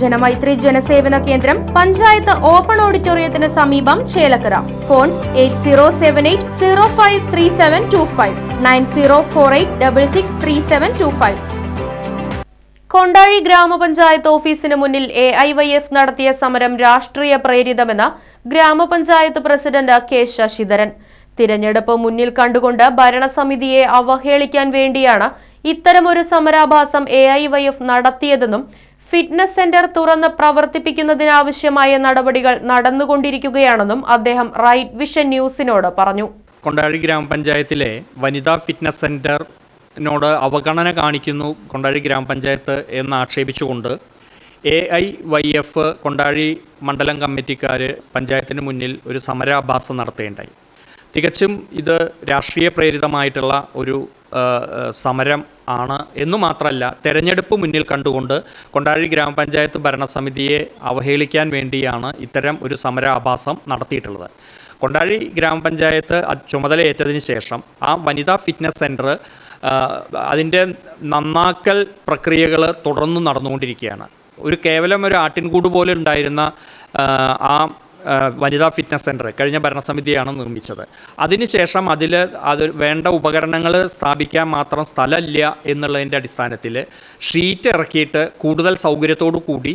ജനമൈത്രി ജനസേവന കേന്ദ്രം പഞ്ചായത്ത് ഓപ്പൺ ഓഡിറ്റോറിയത്തിന് സമീപം Chelakkara. Phone eight zero seven eight zero five three seven two five nine zero four eight double six three seven two five. Kondazhi ഗ്രാമപഞ്ചായത്ത് ഓഫീസിന് മുന്നിൽ A I Y F നടത്തിയ സമരം രാഷ്ട്രീയ പ്രേരിതമെന്ന് ഗ്രാമപഞ്ചായത്ത് പ്രസിഡന്റ് കെ ശശിധരൻ. തിരഞ്ഞെടുപ്പ് മുന്നിൽ കണ്ടുകൊണ്ട് ഭരണസമിതിയെ അവഹേളിക്കാൻ വേണ്ടിയാണ് ഇത്തരമൊരു സമരാഭാസം എ ഐ വൈ എഫ് നടത്തിയതെന്നും ഫിറ്റ്നസ് സെന്റർ തുറന്ന് പ്രവർത്തിപ്പിക്കുന്നതിനാവശ്യമായ നടപടികൾ നടന്നുകൊണ്ടിരിക്കുകയാണെന്നും അദ്ദേഹം റൈറ്റ് വിഷൻ ന്യൂസിനോട് പറഞ്ഞു. കൊണ്ടാഴി ഗ്രാമപഞ്ചായത്തിലെ വനിതാ ഫിറ്റ്നസ് സെന്ററിനോട് അവഗണന കാണിക്കുന്നു കൊണ്ടാഴി ഗ്രാമപഞ്ചായത്ത് എന്ന് ആക്ഷേപിച്ചുകൊണ്ട് A I Y F Kondazhi മണ്ഡലം കമ്മിറ്റിക്കാർ പഞ്ചായത്തിന് മുന്നിൽ ഒരു സമരാഭാസം നടത്തുകയുണ്ടായി. തികച്ചും ഇത് രാഷ്ട്രീയ പ്രേരിതമായിട്ടുള്ള ഒരു സമരം ആണ് എന്നു മാത്രമല്ല തെരഞ്ഞെടുപ്പ് മുന്നിൽ കണ്ടുകൊണ്ട് കൊണ്ടാഴി ഗ്രാമപഞ്ചായത്ത് ഭരണസമിതിയെ അവഹേളിക്കാൻ വേണ്ടിയാണ് ഇത്തരം ഒരു സമരാഭാസം നടത്തിയിട്ടുള്ളത്. കൊണ്ടാഴി ഗ്രാമപഞ്ചായത്ത് ചുമതല ചുമതലയേറ്റതിന് ശേഷം ആ വനിതാ ഫിറ്റ്നസ് സെന്റർ അതിന്റെ നന്നാക്കൽ പ്രക്രിയകൾ തുടർന്ന് നടന്നുകൊണ്ടിരിക്കുകയാണ്. ഒരു കേവലം ഒരു ആട്ടിൻകൂട് പോലെ ഉണ്ടായിരുന്ന ആ, വനിതാ ഫിറ്റ്നസ് സെന്റർ കഴിഞ്ഞ ഭരണസമിതിയാണ് നിർമ്മിച്ചത്. അതിനുശേഷം അതിൽ അത് വേണ്ട ഉപകരണങ്ങൾ സ്ഥാപിക്കാൻ മാത്രം സ്ഥലമില്ല എന്നുള്ളതിന്റെ അടിസ്ഥാനത്തിൽ ഷീറ്റ് ഇറക്കിയിട്ട് കൂടുതൽ സൗകര്യത്തോടു കൂടി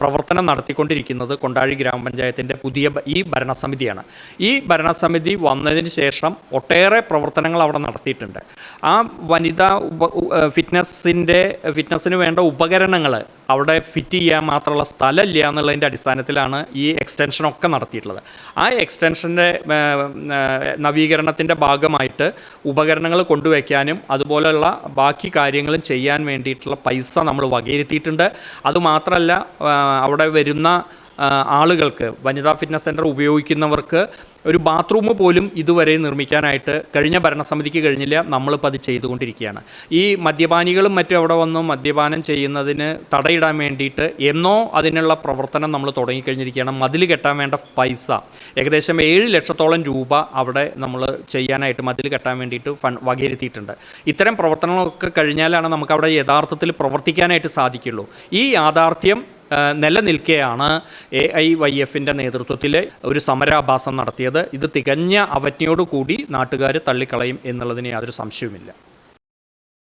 പ്രവർത്തനം നടത്തിക്കൊണ്ടിരിക്കുന്നത് കൊണ്ടാഴി ഗ്രാമപഞ്ചായത്തിന്റെ പുതിയ ഈ ഭരണസമിതിയാണ്. ഈ ഭരണസമിതി വന്നതിന് ശേഷം ഒട്ടേറെ പ്രവർത്തനങ്ങൾ അവിടെ നടത്തിയിട്ടുണ്ട്. ആ വനിതാ ഫിറ്റ്നസ്സിന്റെ ഫിറ്റ്നസ്സിന് വേണ്ട ഉപകരണങ്ങൾ അവിടെ ഫിറ്റ് ചെയ്യാൻ മാത്രമുള്ള സ്ഥലമില്ല എന്നുള്ളതിന്റെ അടിസ്ഥാനത്തിലാണ് ഈ എക്സ്റ്റൻഷനൊക്കെ നടത്തിയിട്ടുള്ളത്. ആ എക്സ്റ്റൻഷന്റെ നവീകരണത്തിന്റെ ഭാഗമായിട്ട് ഉപകരണങ്ങൾ കൊണ്ടുവയ്ക്കാനും അതുപോലെയുള്ള ബാക്കി കാര്യങ്ങളും ചെയ്യാൻ വേണ്ടിയിട്ടുള്ള പൈസ നമ്മൾ വകയിരുത്തിയിട്ടുണ്ട്. അതുമാത്രമല്ല അവിടെ വരുന്ന ആളുകൾക്ക് വനിതാ ഫിറ്റ്നസ് സെന്റർ ഉപയോഗിക്കുന്നവർക്ക് ഒരു ബാത്റൂം പോലും ഇതുവരെ നിർമ്മിക്കാനായിട്ട് കഴിഞ്ഞ ഭരണസമിതിക്ക് കഴിഞ്ഞില്ല. നമ്മളിപ്പോൾ അത് ചെയ്തുകൊണ്ടിരിക്കുകയാണ്. ഈ മദ്യപാനികളും മറ്റും അവിടെ വന്ന്. മദ്യപാനം ചെയ്യുന്നതിന് തടയിടാൻ വേണ്ടിയിട്ട് എന്നോ അതിനുള്ള പ്രവർത്തനം നമ്മൾ തുടങ്ങിക്കഴിഞ്ഞിരിക്കുകയാണ്. മതിൽ കെട്ടാൻ വേണ്ട പൈസ. ഏകദേശം ഏഴ് ലക്ഷത്തോളം രൂപ അവിടെ നമ്മൾ ചെയ്യാനായിട്ട് മതിൽ കെട്ടാൻ വേണ്ടിയിട്ട് ഫണ്ട് വകയിരുത്തിയിട്ടുണ്ട്. ഇത്തരം പ്രവർത്തനങ്ങളൊക്കെ കഴിഞ്ഞാലാണ് നമുക്ക് അവിടെ യഥാർത്ഥത്തിൽ പ്രവർത്തിക്കാനായിട്ട് സാധിക്കുള്ളൂ. ഈ യാഥാർത്ഥ്യം നിലനിൽക്കെയാണ് എ ഐ വൈ എഫിന്റെ നേതൃത്വത്തിൽ ഒരു സമരാഭാസം നടത്തിയത്. ഇത് തികഞ്ഞ അവജ്ഞയോടുകൂടി നാട്ടുകാർ തള്ളിക്കളയും എന്നുള്ളതിന് യാതൊരു സംശയവുമില്ല.